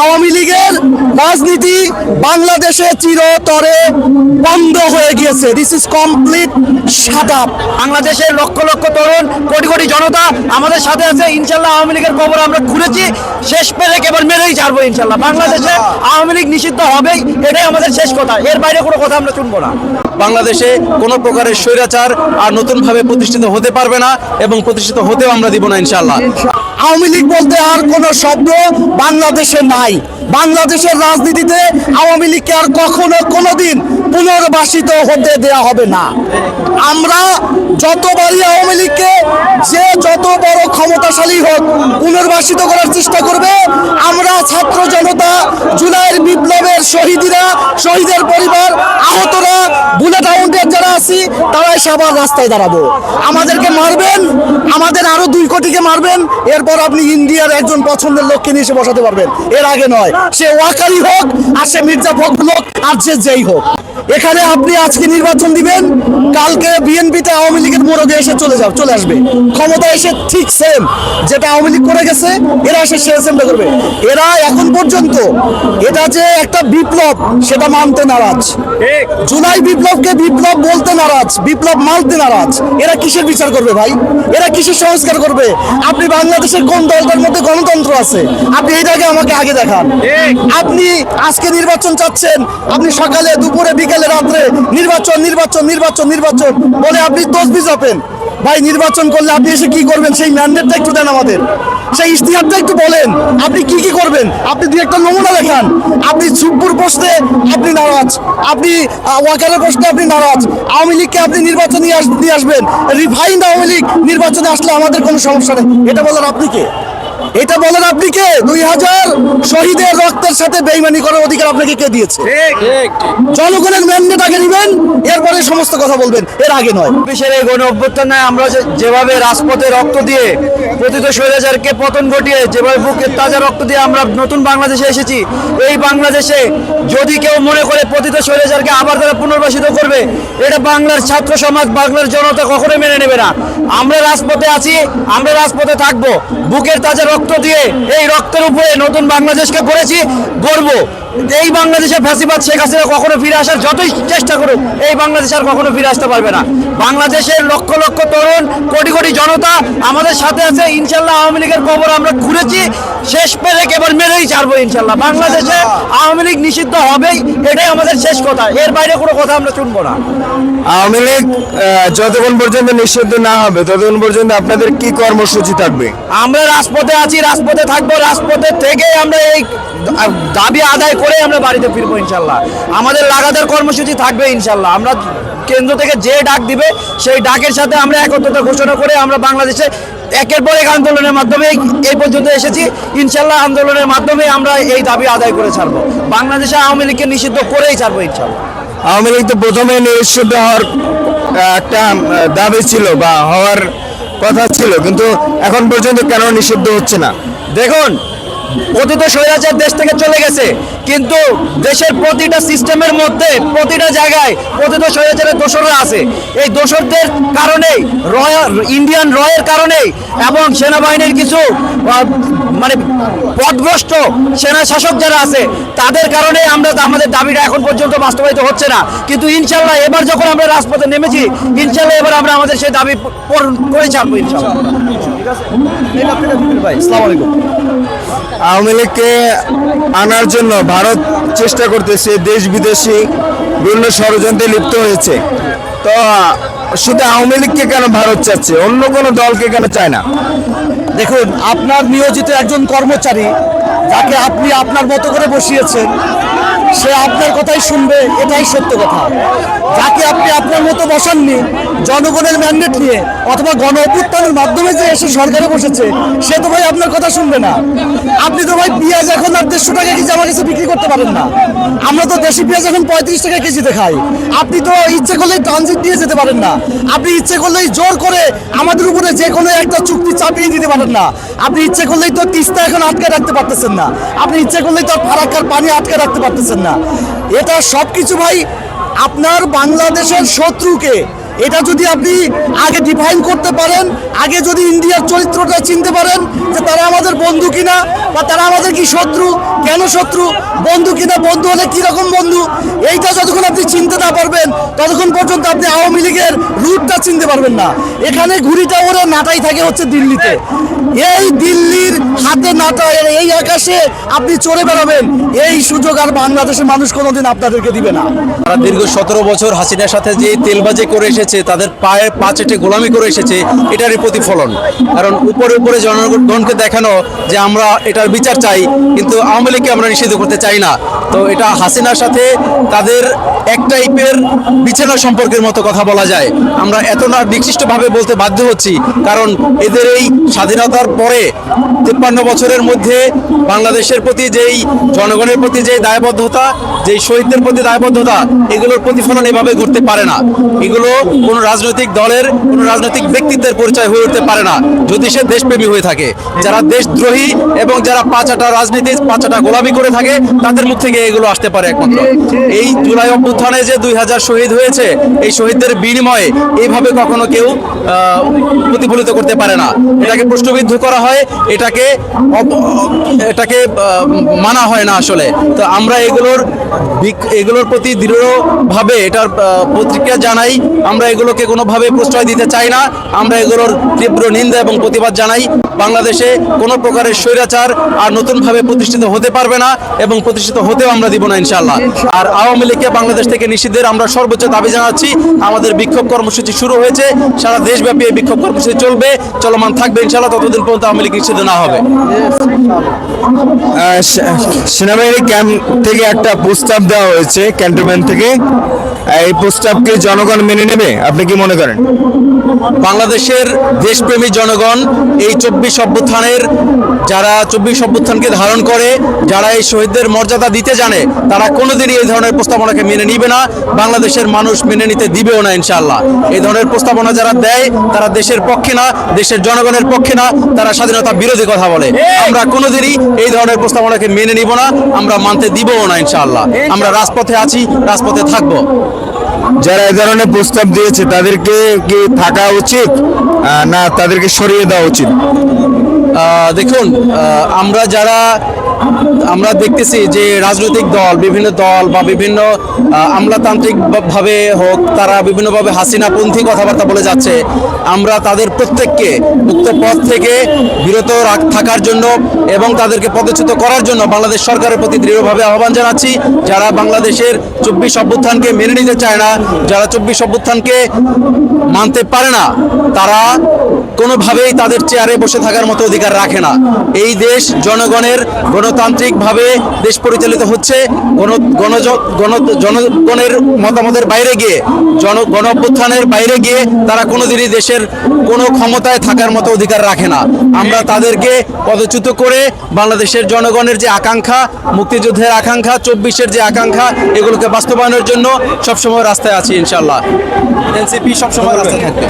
আওয়ামী লীগের রাজনীতি বাংলাদেশে চিরতরে বন্ধ হয়ে গিয়েছে। This is complete shut up বাংলাদেশের লক্ষ লক্ষ তরুণ, কোটি কোটি জনতা আমাদের সাথে আছে। ইনশাল্লাহ আওয়ামী লীগের খবর আমরা খুলেছি। শেষ পেলে কেবল মেরেই ছাড়বো ইনশাল্লাহ। বাংলাদেশে আওয়ামী লীগ নিষিদ্ধ হবেই, এটাই আমাদের শেষ কথা। এর বাইরে কোনো কথা আমরা শুনব না। বাংলাদেশে কোনো প্রকারের স্বৈরাচার আর নতুনভাবে প্রতিষ্ঠিত হতে পারবে না এবং প্রতিষ্ঠিত হতেও আমরা দিব না ইনশাআল্লাহ আওয়ামী লীগ বলতে আর কোনো শব্দ বাংলাদেশে নাই। বাংলাদেশের রাজনীতিতে আওয়ামী লীগকে আর কখনো কোনোদিন পুনর্বাসিত হতে দেয়া হবে না। আমরা যতবারই আওয়ামী লীগকে যে যত বড় ক্ষমতাশালী হোক পুনর্বাসিত করার চেষ্টা করবে, আমরা ছাত্র জনতা, জুলাইয়ের বিপ্লবের শহীদরা, শহীদের পরিবার, আহতরা, বুলেট আছি তারা এসে আবার রাস্তায় দাঁড়াবো। আমাদেরকে মারবেন, আমাদের আরও দুই কোটিকে মারবেন, এরপর আপনি ইন্ডিয়ার একজন পছন্দের লোককে নিয়ে এসে বসাতে পারবেন। এর আগে নয়, সে ওয়াকারি হোক, আর সে মির্জা ফখরুল হোক, আর যে যেই হোক। এখানে আপনি আজকে নির্বাচন দিবেন কালকে বিএনপিতে আওয়ামী লীগের মোড়কে এসে চলে যাও চলে আসবে। ক্ষমতা এসে ঠিক সেম যেটা আওয়ামী লীগ করে গেছে এরা এসে সে সেমটা করবে। এরা এখন পর্যন্ত এটা যে একটা বিপ্লব সেটা মানতে নারাজ। জুলাই বিপ্লবকে বিপ্লব বলতে নারাজ বিপ্লব মানতে নারাজ। এরা কিসের বিচার করবে ভাই? এরা কিসের সংস্কার করবে? আপনি বাংলাদেশের কোন দলটার মধ্যে গণতন্ত্র আছে? আপনি এইটাকে আমাকে আগে দেখান। আপনি আজকে নির্বাচন চাচ্ছেন আপনি সকালে দুপুরে বিকেলে রাত্রে নির্বাচন নির্বাচন নির্বাচন নির্বাচন বলে আপনি তসবি জপেন ভাই নির্বাচন করলে আপনি এসে কি করবেন? সেই ম্যান্ডেটটা একটু দেন আমাদের। সেই ইশতেহারটা একটু বলেন আপনি কি কি করবেন? আপনি দুই একটা নমুনা দেখান আপনি সুপুর প্রশ্নে আপনি নারাজ। আপনি আহ, ওয়াকারের প্রশ্নে আপনি নারাজ। আওয়ামী লীগকে আপনি নির্বাচনে নিয়ে আসবেন। রিফাইন্ড আওয়ামী লীগ নির্বাচনে আসলে আমাদের কোনো সমস্যা নেই। এটা বলার আপনি কে? এটা বলেন আপনি কে? দুই হাজার শহীদের রক্তের সাথে বেইমানি করার অধিকার আপনাকে কে দিয়েছে? জনগণের ম্যান্ডেট আগে নেবেন এরপরে সমস্ত কথা বলবেন, এর আগে নয়। বিশের এই গণ অভ্যুত্থানে আমরা যেভাবে রাজপথে রক্ত দিয়ে প্রতিত স্বৈরাচারকে পতন ঘটিয়ে যেভাবে বুকের তাজা রক্ত দিয়ে আমরা নতুন বাংলাদেশে এসেছি, এই বাংলাদেশে যদি কেউ মনে করে প্রতিত স্বৈরাচারকে আবার তারা পুনর্বাসিত করবে, এটা বাংলার ছাত্র সমাজ, বাংলার জনতা কখনোই মেনে নেবে না। আমরা রাজপথে আছি, আমরা রাজপথে থাকব। বুকের তাজা রক্ত দিয়ে এই রক্তের উপরে নতুন বাংলাদেশকে গড়েছি গর্ব এই বাংলাদেশের ফ্যাসিবাদ শেখ হাসিনা কখনো ফিরে আসার যতই চেষ্টা করুক এই বাংলাদেশ আর কখনো ফিরে আসতে পারবে না। বাংলাদেশের লক্ষ লক্ষ তরুণ কোটি কোটি জনতা আমাদের সাথে আছে। ইনশাল্লাহ আওয়ামী লীগের খবর আমরা ঘুরেছি শেষ পেরে কেবল মেরেই ছাড়বো ইনশাল্লাহ। বাংলাদেশে আওয়ামী লীগ নিষিদ্ধ হবেই এটাই আমাদের শেষ কথা। এর বাইরে কোনো কথা আমরা শুনব না। আওয়ামী লীগ যতক্ষণ পর্যন্ত নিষিদ্ধ না হবে ততক্ষণ পর্যন্ত আপনাদের কি কর্মসূচি থাকবে? আমরা রাজপথে আছি রাজপথে থাকব। রাজপথে থেকে আমরা এই দাবি আদায় করে আমরা বাড়িতে ফিরবো ইনশাল্লাহ। আমাদের লাগাতার কর্মসূচি থাকবে ইনশাল্লাহ। আমরা কেন্দ্র থেকে যে ডাক দিবে সেই ডাকের সাথে আমরা একত্রতা ঘোষণা করে আমরা বাংলাদেশে একের পর এক আন্দোলনের মাধ্যমে এই- পর্যন্ত এসেছি। ইনশাল্লাহ আন্দোলনের মাধ্যমে আমরা এই দাবি আদায় করে ছাড়বো। বাংলাদেশে আওয়ামী লীগকে নিষিদ্ধ করেই ছাড়বো ইনশাল্লাহ। আওয়ামী লীগ তো প্রথমে নিষিদ্ধ হওয়ার একটা দাবি ছিল বা হওয়ার কথা ছিল কিন্তু এখন পর্যন্ত কেন নিষিদ্ধ হচ্ছে না? দেখুন অতীত স্বৈরাচার দেশ থেকে চলে গেছে। কিন্তু দেশের প্রতিটা সিস্টেমের মধ্যে, প্রতিটা জায়গায় অতীত স্বৈরাচারের দোসররা আছে। এই দোসরদের কারণেই রয়্যাল ইন্ডিয়ান রয়ের কারণেই এবং সেনাবাহিনীর কিছু মানে পদভ্রষ্ট সেনা শাসক যারা আছে, তাদের কারণে আমরা আমাদের দাবিটা এখন পর্যন্ত বাস্তবায়িত হচ্ছে না। কিন্তু ইনশাল্লাহ এবার যখন আমরা রাজপথে নেমেছি, ইনশাল্লাহ এবার আমরা আমাদের সেই দাবি পূরণ করে ছাড়বো ইনশাল্লাহ। ভাই আসসালামু আলাইকুম। আওয়ামী লীগকে আনার জন্য ভারত চেষ্টা করতেছে দেশ বিদেশি বিভিন্ন ষড়যন্ত্রে লিপ্ত হয়েছে। তো শুধু আওয়ামী লীগকে কেন ভারত চাচ্ছে? অন্য কোনো দলকে কেন চায় না? দেখুন আপনার নিয়োজিত একজন কর্মচারী যাকে আপনি আপনার মতো করে বসিয়েছেন সে আপনার কথাই শুনবে, এটাই সত্য কথা। যাকে আপনি আপনার মতো বসাননি, জনগণের ম্যান্ডেট নিয়ে অথবা গণ অভ্যুত্থানের মাধ্যমে যে এসে সরকারে বসেছে, সে তো ভাই আপনার কথা শুনবে না। আপনি তো ভাই পেঁয়াজ এখন আর দেড়শো টাকা কেজি আমার কাছে বিক্রি করতে পারেন না। আমরা তো দেশি পেঁয়াজ এখন পঁয়ত্রিশ টাকা কেজিতে খাই। আপনি তো ইচ্ছে করলেই ট্রানজিট দিয়ে যেতে পারেন না। আপনি ইচ্ছে করলেই জোর করে আমাদের উপরে যে কোনো একটা চুক্তি চাপিয়ে দিতে পারেন না। আপনি ইচ্ছে করলেই তো তিস্তা এখন আটকে রাখতে পারতেছেন না। আপনি ইচ্ছে করলেই তো ফারাক্কার পানি আটকে রাখতে পারতেছেন না। এটা সব কিছু ভাই আপনার বাংলাদেশের শত্রুকে এটা যদি আপনি আগে ডিফাইন করতে পারেন, আগে যদি ইন্ডিয়ার চরিত্রটা চিনতে পারেন যে তারা আমাদের বন্ধু কিনা বা তারা আমাদের কি শত্রু, কেন শত্রু, বন্ধু কিনা, বন্ধু হলে কি রকম বন্ধু, এইটা যতক্ষণ আপনি চিনতে না পারবেন, ততক্ষণ পর্যন্ত আপনি আওয়ামী লীগের রুটটা চিনতে পারবেন না। এখানে ঘুড়িটা ওরে নাটাই থাকে হচ্ছে দিল্লিতে। এই দিল্লির হাতে নাটা, এই আকাশে আপনি চড়ে বেড়াবেন, এই সুযোগ আর বাংলাদেশের মানুষ কোনোদিন আপনাদেরকে দিবে না। তারা দীর্ঘ সতেরো বছর হাসিনার সাথে যে তেলবাজি করে এসেছে, তাদের পায়ের পা চেটে গোলামি করে এসেছে, এটারই প্রতিফলন। কারণ উপরে উপরে জনগণকে দেখানো যে আমরা এটার বিচার চাই, কিন্তু আওয়ামী লীগকে আমরা নিষিদ্ধ করতে চাই না। তো এটা হাসিনার সাথে তাদের এক টাইপের বিছানা সম্পর্কের মতো কথা বলা যায়। আমরা এত না নির্দিষ্টভাবে বলতে বাধ্য হচ্ছি, কারণ এদের এই স্বাধীনতার পরে তিপ্পান্ন বছরের মধ্যে বাংলাদেশের প্রতি যেই জনগণের প্রতি যেই দায়বদ্ধতা, যেই শহীদদের প্রতি দায়বদ্ধতা, এগুলোর প্রতিফলন এভাবে ঘটতে পারে না। এগুলো কোনো রাজনৈতিক দলের, কোনো রাজনৈতিক ব্যক্তিত্বের পরিচয় হয়ে উঠতে পারে না, যদি সে দেশপ্রেমী হয়ে থাকে। যারা দেশদ্রোহী এবং যারা পাঁচাটা রাজনীতি, পাঁচাটা গোলামি করে থাকে, তাদের মুখ থেকে এগুলো আসতে পারে একমাত্র। এই জুলাই অভ্যুত্থানে যে দুই হাজার শহীদ হয়েছে, এই শহীদদের বিনিময়ে এইভাবে কখনো কেউ প্রতিফলিত করতে পারে না। এটাকে প্রশ্নবিদ্ধ করা হয়, এটাকে এটাকে মানা হয় না আসলে। তো আমরা এগুলোর এগুলোর প্রতি দৃঢ়ভাবে এটার প্রতিক্রিয়া জানাই। আমরা এগুলোকে কোনোভাবে প্রশ্রয় দিতে চাই না। আমরা এগুলোর তীব্র নিন্দা এবং প্রতিবাদ জানাই। বাংলাদেশে কোনো প্রকারের স্বৈরাচার আর নতুনভাবে প্রতিষ্ঠিত হতে পারবে না এবং প্রতিষ্ঠিত হতেও আমরা দিব না ইনশাল্লাহ আর আওয়ামী লীগকে বাংলাদেশ থেকে নিষিদ্ধের আমরা সর্বোচ্চ দাবি জানাচ্ছি। আমাদের বিক্ষোভ কর্মসূচি শুরু হয়েছে। সারা দেশব্যাপী এই বিক্ষোভ কর্মসূচি চলবে। চলমান থাকবে ইনশাআল্লাহ। ততদিন পর্যন্ত আওয়ামী লীগ নিষিদ্ধ না হবে। সেনাবাহিনী ক্যাম্প থেকে একটা প্রস্তাব দেওয়া হয়েছে, ক্যান্টনমেন্ট থেকে। এই প্রস্তাবকে জনগণ মেনে নেবে? আপনি কি মনে করেন? বাংলাদেশের দেশপ্রেমী জনগণ এই চব্বিশ অভ্যুত্থানের, যারা চব্বিশ অভ্যুত্থানকে ধারণ করে, যারা এই শহীদদের মর্যাদা দিতে জানে, তারা কোনোদিনই এই ধরনের প্রস্তাবনাকে মেনে নিবে না, বাংলাদেশের মানুষ মেনে নিতে দিবেও না ইনশাআল্লাহ। এই ধরনের প্রস্তাবনা যারা দেয়, তারা দেশের পক্ষে না, দেশের জনগণের পক্ষে না, তারা স্বাধীনতা বিরোধী কথা বলে। আমরা কোনোদিনই এই ধরনের প্রস্তাবনাকে মেনে নিব না, আমরা মানতে দিবও না ইনশাআল্লাহ। আমরা রাজপথে আছি, রাজপথে থাকব। যারা এ ধরনের প্রস্তাব দিয়েছে, তাদেরকে কি থাকা উচিত না তাদেরকে সরিয়ে দেওয়া উচিত? দেখুন আমরা যারা আমরা দেখতেছি যে রাজনৈতিক দল বিভিন্ন দল বা বিভিন্ন আহ, আমলাতান্ত্রিক ভাবে হোক তারা বিভিন্নভাবে হাসিনাপন্থী কথাবার্তা বলে যাচ্ছে। আমরা তাদের প্রত্যেককে উক্ত পথ থেকে বিরত থাকার জন্য এবং তাদেরকে পদচ্যুত করার জন্য বাংলাদেশ সরকারের প্রতি দৃঢ়ভাবে আহ্বান জানাচ্ছি। যারা বাংলাদেশের চব্বিশ অভ্যুত্থানকে মেনে নিতে চায় না যারা চব্বিশ অভ্যুত্থানকে মানতে পারে না তারা কোনোভাবেই তাদের চেয়ারে বসে থাকার মতো অধিকার রাখে না। এই দেশ জনগণের গণতান্ত্রিকভাবে দেশ পরিচালিত হচ্ছে, গণ গণ জনগণের মতামতের বাইরে গিয়ে, জন গণ বাইরে গিয়ে তারা কোনোদিনই দেশের কোনো ক্ষমতায় থাকার মতো অধিকার রাখে না। আমরা তাদেরকে পদচ্যুত করে বাংলাদেশের জনগণের যে আকাঙ্ক্ষা, মুক্তিযুদ্ধের আকাঙ্ক্ষা, চব্বিশের যে আকাঙ্ক্ষা, এগুলোকে বাস্তবায়নের জন্য সবসময় রাস্তায় আছি ইনশাল্লাহ এনসিপি সবসময় রাস্তায় থাকবে।